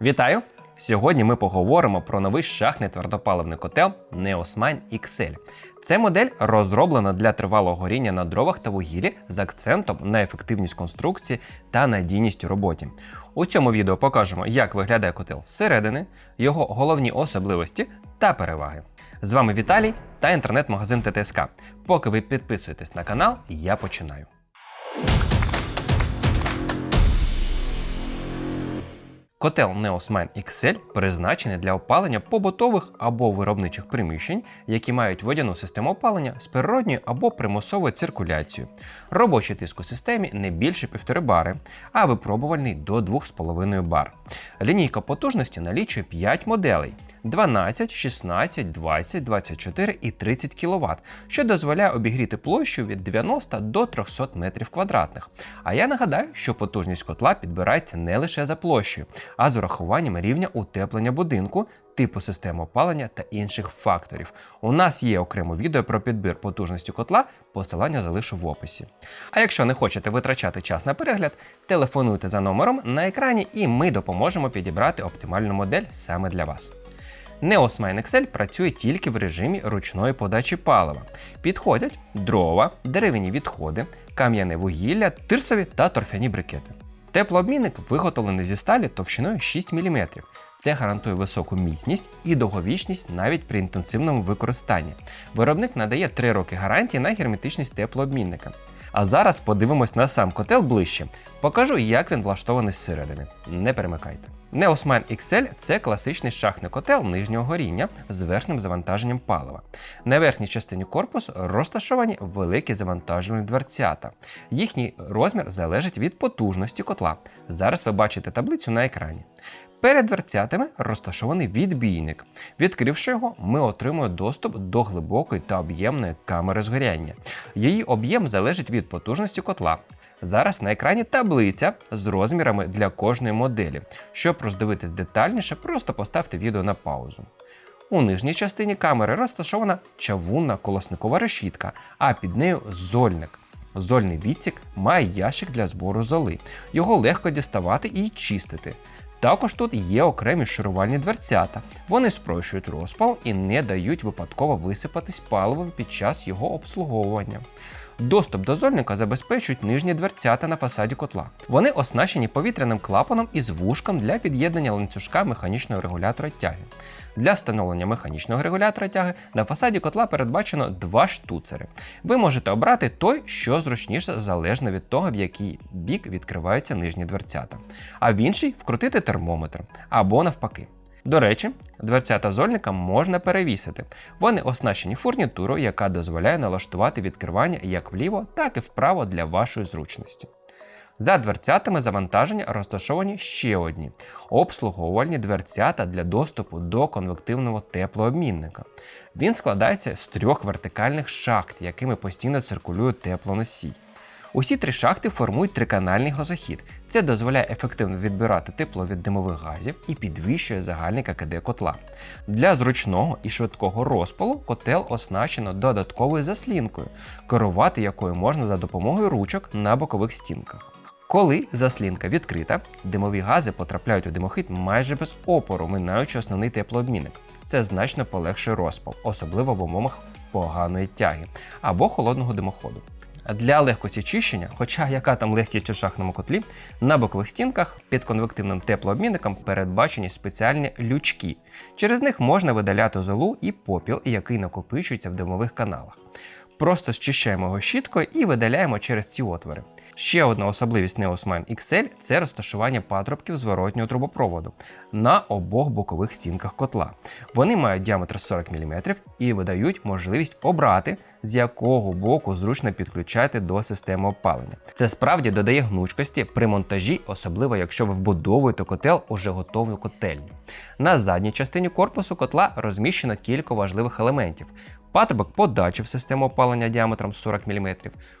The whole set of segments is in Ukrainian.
Вітаю! Сьогодні ми поговоримо про новий шахний твердопаливний котел Neosmine XL. Це модель розроблена для тривалого горіння на дровах та вугіллі з акцентом на ефективність конструкції та надійність у роботі. У цьому відео покажемо, як виглядає котел зсередини, його головні особливості та переваги. З вами Віталій та інтернет-магазин ТТСК. Поки ви підписуєтесь на канал, я починаю. Котел Neosmine XL призначений для опалення побутових або виробничих приміщень, які мають водяну систему опалення з природньою або примусовою циркуляцією. Робочий тиск у системі не більше 1,5 бари, а випробувальний до 2,5 бар. Лінійка потужності налічує 5 моделей. 12, 16, 20, 24 і 30 кВт, що дозволяє обігріти площу від 90 до 300 метрів квадратних. А я нагадаю, що потужність котла підбирається не лише за площею, а з урахуванням рівня утеплення будинку, типу системи опалення та інших факторів. У нас є окремо відео про підбір потужності котла, посилання залишу в описі. А якщо не хочете витрачати час на перегляд, телефонуйте за номером на екрані і ми допоможемо підібрати оптимальну модель саме для вас. Neosmine XL працює тільки в режимі ручної подачі палива. Підходять дрова, дерев'яні відходи, кам'яне вугілля, тирсові та торфяні брикети. Теплообмінник виготовлений зі сталі товщиною 6 мм. Це гарантує високу міцність і довговічність навіть при інтенсивному використанні. Виробник надає 3 роки гарантії на герметичність теплообмінника. А зараз подивимось на сам котел ближче. Покажу, як він влаштований зсередини. Не перемикайте. Neosmine XL це класичний шахтний котел нижнього горіння з верхнім завантаженням палива. На верхній частині корпусу розташовані великі завантажувальні дверцята. Їхній розмір залежить від потужності котла. Зараз ви бачите таблицю на екрані. Перед дверцятами розташований відбійник. Відкривши його, ми отримуємо доступ до глибокої та об'ємної камери згоряння. Її об'єм залежить від потужності котла. Зараз на екрані таблиця з розмірами для кожної моделі. Щоб роздивитись детальніше, просто поставте відео на паузу. У нижній частині камери розташована чавунна колосникова решітка, а під нею зольник. Зольний відсік має ящик для збору золи. Його легко діставати і чистити. Також тут є окремі шарувальні дверцята. Вони спрощують розпал і не дають випадково висипатись паливом під час його обслуговування. Доступ до зольника забезпечують нижні дверцята на фасаді котла. Вони оснащені повітряним клапаном із вушком для під'єднання ланцюжка механічного регулятора тяги. Для встановлення механічного регулятора тяги на фасаді котла передбачено два штуцери. Ви можете обрати той, що зручніше, залежно від того, в який бік відкриваються нижні дверцята, а в інший вкрутити термометр або навпаки. До речі, дверцята зольника можна перевісити. Вони оснащені фурнітурою, яка дозволяє налаштувати відкривання як вліво, так і вправо для вашої зручності. За дверцятами завантаження розташовані ще одні обслуговувальні дверцята для доступу до конвективного теплообмінника. Він складається з трьох вертикальних шахт, якими постійно циркулює теплоносій. Усі три шахти формують триканальний газохід. Це дозволяє ефективно відбирати тепло від димових газів і підвищує загальний ККД котла. Для зручного і швидкого розпалу котел оснащено додатковою заслінкою, керувати якою можна за допомогою ручок на бокових стінках. Коли заслінка відкрита, димові гази потрапляють у димохід майже без опору, минаючи основний теплообмінник. Це значно полегшує розпал, особливо в умовах поганої тяги або холодного димоходу. Для легкості чищення, хоча яка там легкість у шахному котлі, на бокових стінках під конвективним теплообмінником передбачені спеціальні лючки. Через них можна видаляти золу і попіл, який накопичується в димових каналах. Просто зчищаємо його щіткою і видаляємо через ці отвори. Ще одна особливість Neosmine XL це розташування патрубків зворотнього трубопроводу на обох бокових стінках котла. Вони мають діаметр 40 мм і видають можливість обрати, з якого боку зручно підключати до системи опалення. Це справді додає гнучкості при монтажі, особливо якщо ви вбудовуєте котел уже готову котельню. На задній частині корпусу котла розміщено кілька важливих елементів. Патрубок подачі в систему опалення діаметром 40 мм,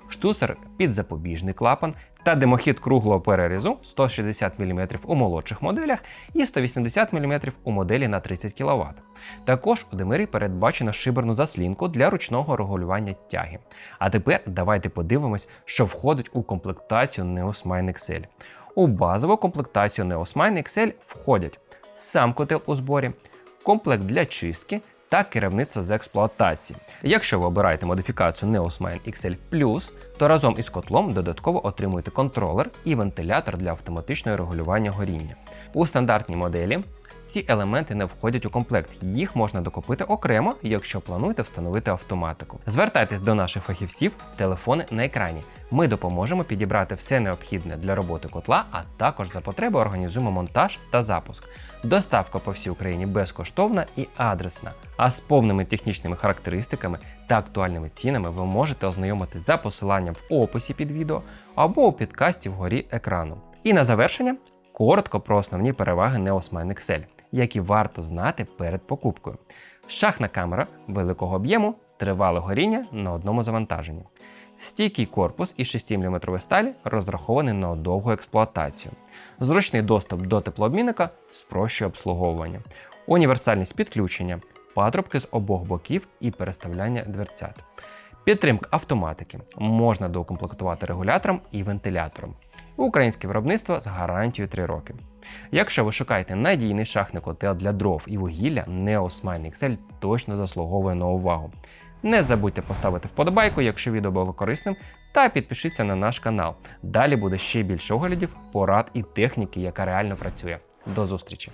штуцер під запобіжний клапан та димохід круглого перерізу 160 мм у молодших моделях і 180 мм у моделі на 30 кВт. Також у димирі передбачено шиберну заслінку для ручного регулювання тяги. А тепер давайте подивимось, що входить у комплектацію Neosmine XL. У базову комплектацію Neosmine XL входять сам котел у зборі, комплект для чистки та керівництво з експлуатації. Якщо ви обираєте модифікацію Neosmine XL Plus, то разом із котлом додатково отримуєте контролер і вентилятор для автоматичного регулювання горіння. У стандартній моделі ці елементи не входять у комплект, їх можна докупити окремо, якщо плануєте встановити автоматику. Звертайтесь до наших фахівців, телефони на екрані. Ми допоможемо підібрати все необхідне для роботи котла, а також за потреби організуємо монтаж та запуск. Доставка по всій Україні безкоштовна і адресна. А з повними технічними характеристиками та актуальними цінами ви можете ознайомитись за посиланням в описі під відео або у підкасті вгорі екрану. І на завершення коротко про основні переваги Neosmine XL, які варто знати перед покупкою. Шахна камера великого об'єму, тривале горіння на одному завантаженні. Стійкий корпус із 6-мм сталі розрахований на довгу експлуатацію. Зручний доступ до теплообмінника спрощує обслуговування, універсальність підключення, патрубки з обох боків і переставляння дверцят. Підтримка автоматики можна доукомплектувати регулятором і вентилятором. Українське виробництво з гарантією 3 роки. Якщо ви шукаєте надійний шахний котел для дров і вугілля, неосмальний XL точно заслуговує на увагу. Не забудьте поставити вподобайку, якщо відео було корисним, та підпишіться на наш канал. Далі буде ще більше оглядів, порад і техніки, яка реально працює. До зустрічі!